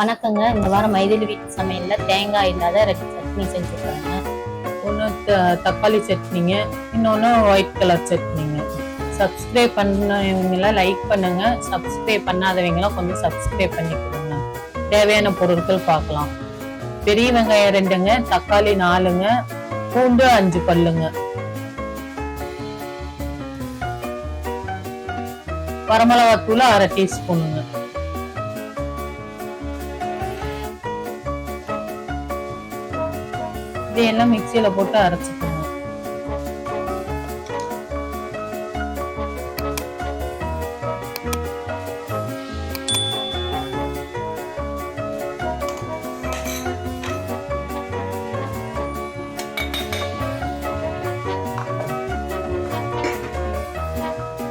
வணக்கங்க. இந்த வாரம் மைதிலி வீட்டு சமையல்ல தேங்காய் இல்லாத ரெட் சட்னி செஞ்சுருக்காங்க. ஒன்று தக்காளி சட்னிங்க இன்னொன்று ஒயிட் கலர் சட்னிங்க. சப்ஸ்கிரைப் பண்ணவங்களாம் லைக் பண்ணுங்க. சப்ஸ்கிரைப் பண்ணாதவங்களாம் கொஞ்சம் சப்ஸ்கிரைப் பண்ணிக்கோங்க. தேவையான பொருட்கள் பார்க்கலாம் பெரிய வெங்காயம் ரெண்டுங்க தக்காளி நாலுங்க பூண்டு அஞ்சு பல்லுங்க. வரமிளகாத்தூள் அரை டீஸ்பூனுங்க. இதையெல்லாம் மிக்சியில போட்டு அரைச்சிக்கணும்.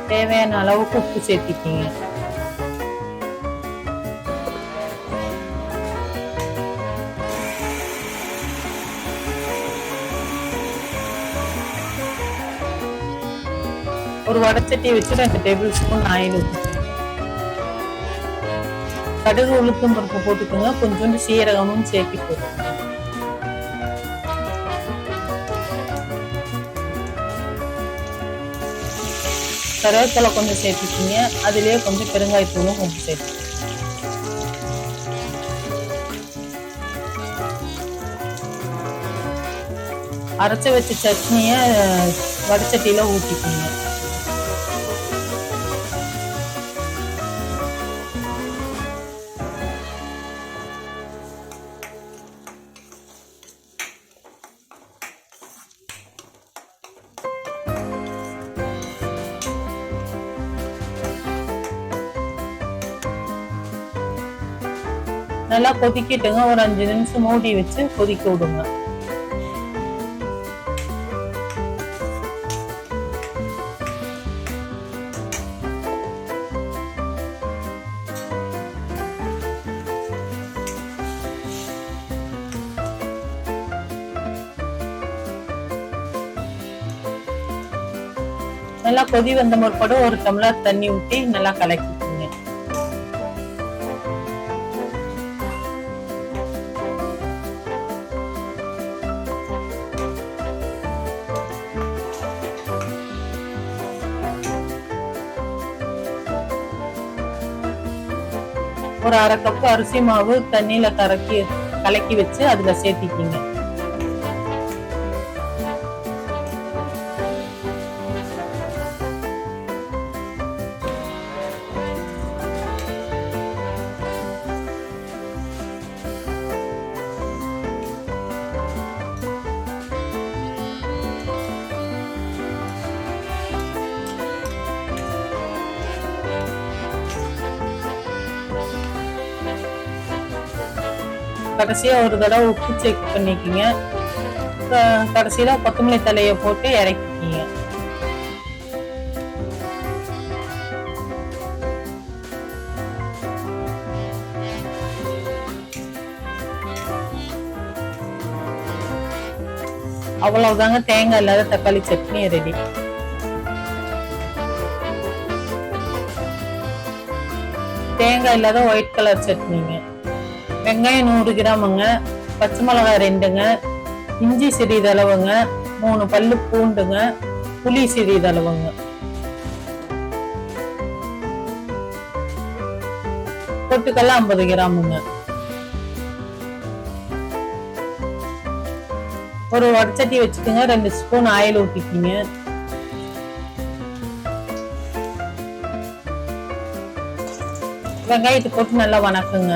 தேவையான அளவுக்கு உப்பு சேர்த்திக்கிங்க. ஒரு வடச்சட்டியை வச்சு ரெண்டு டேபிள் ஸ்பூன் ஆயில் கடுகு உளுத்தம் பருப்பு போட்டுக்கோங்க. கொஞ்சோண்டு சீரகமும் சேர்த்து போட்டுக்கோங்க கருவேப்பிலை கொஞ்சம் சேர்த்துக்கிங்க. அதுலேயே கொஞ்சம் பெருங்காயத்தூளும் கொஞ்சம் சேர்த்து அரைச்சி வச்ச சட்னியை வடச்சட்டியில் ஊற்றிக்கிங்க நல்லா கொதிக்கிட்டுங்க. ஒரு அஞ்சு நிமிஷம் மூடி வச்சு கொதிக்க விடுங்க. நல்லா கொதி வந்த முற்பட ஒரு டம்ளர் தண்ணி ஊற்றி நல்லா கலக்கி ஒரு அரை கப்பு அரிசி மாவு தண்ணியில கலக்கி கலக்கி வச்சு அதுல சேர்த்திக்கிங்க. கடைசியா ஒரு தடவை உப்பு செக் பண்ணிக்கிங்க. கடைசியில கொத்தமல்லி தலையை போட்டு இறக்கிக்கிங்க. அவ்வளவுதாங்க தேங்காய் இல்லாத தக்காளி சட்னி ரெடி. தேங்காய் இல்லாத ஒயிட் கலர் சட்னிங்க. வெங்காயம் நூறு கிராமுங்க பச்சை மிளகாய் ரெண்டுங்க இஞ்சி சிறிதளவுங்க மூணு பல்லு பூண்டுங்க புளி சிறிதளவுங்க. பொட்டுக்கெல்லாம் ஐம்பது கிராமுங்க. ஒரு வடச்சட்டி வச்சுக்கோங்க ரெண்டு ஸ்பூன் ஆயில் ஊற்றிக்கிங்க வெங்காயத்தை போட்டு நல்லா வணக்குங்க.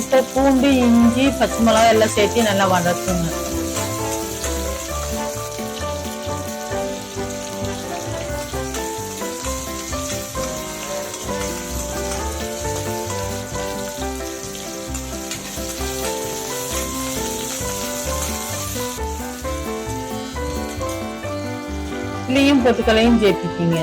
இப்போ பூண்டு இஞ்சி பச்சை மிளகாய் எல்லாம் சேர்த்து நல்லா வதக்குங்க. இதுலேயும் பொட்டுக்களையும் சேர்த்துக்கிங்க.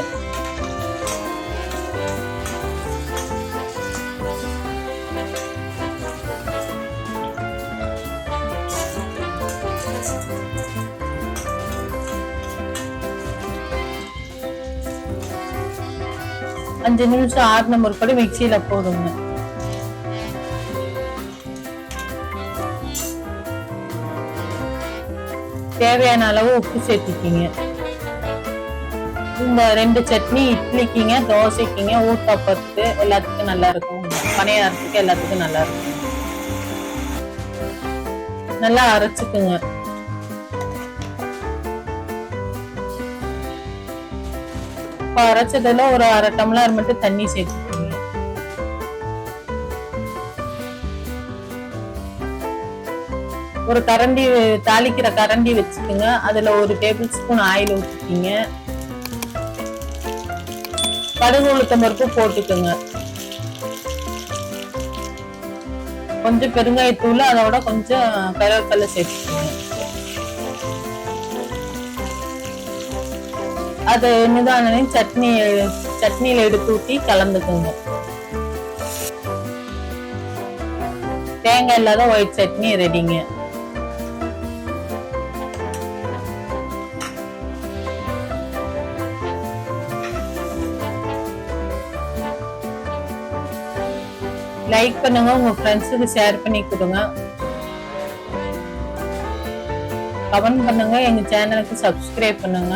அஞ்சு நிமிஷம் ஆறு முறுப்படி மிக்சியில போதுங்க தேவையான அளவு உப்பு சேர்த்துக்கிங்க. இந்த ரெண்டு சட்னி இட்லிக்குங்க தோசைக்குங்க ஊத்தப்பத்துக்கு எல்லாத்துக்கும் நல்லா இருக்கும். பணியாரத்துக்கு எல்லாத்துக்கும் நல்லா இருக்கும். நல்லா அரைச்சுக்குங்க. இப்போ அரைச்சதுல ஒரு அரை டம்ளர் மட்டும் தண்ணி சேர்த்துக்கோங்க. ஒரு கரண்டி தாளிக்கிற கரண்டி வச்சுக்கோங்க. அதுல ஒரு டேபிள் ஸ்பூன் ஆயில் ஊற்றிக்கிங்க கடுகு உளுத்தம் பருப்பு போட்டுக்கோங்க. கொஞ்சம் பெருங்காயத்தூள் அதோட கொஞ்சம் கருவேப்பிலை சேர்த்துக்கோங்க. அது என்னதானே சட்னி சட்னியில எடுத்து ஊற்றி கலந்துக்குங்க. தேங்காய் இல்லாத ஒயிட் சட்னி ரெடிங்க. லைக் பண்ணுங்க உங்க ஃப்ரெண்ட்ஸுக்கு ஷேர் பண்ணி கொடுங்க. கமெண்ட் பண்ணுங்க எங்க சேனலுக்கு சப்ஸ்கிரைப் பண்ணுங்க.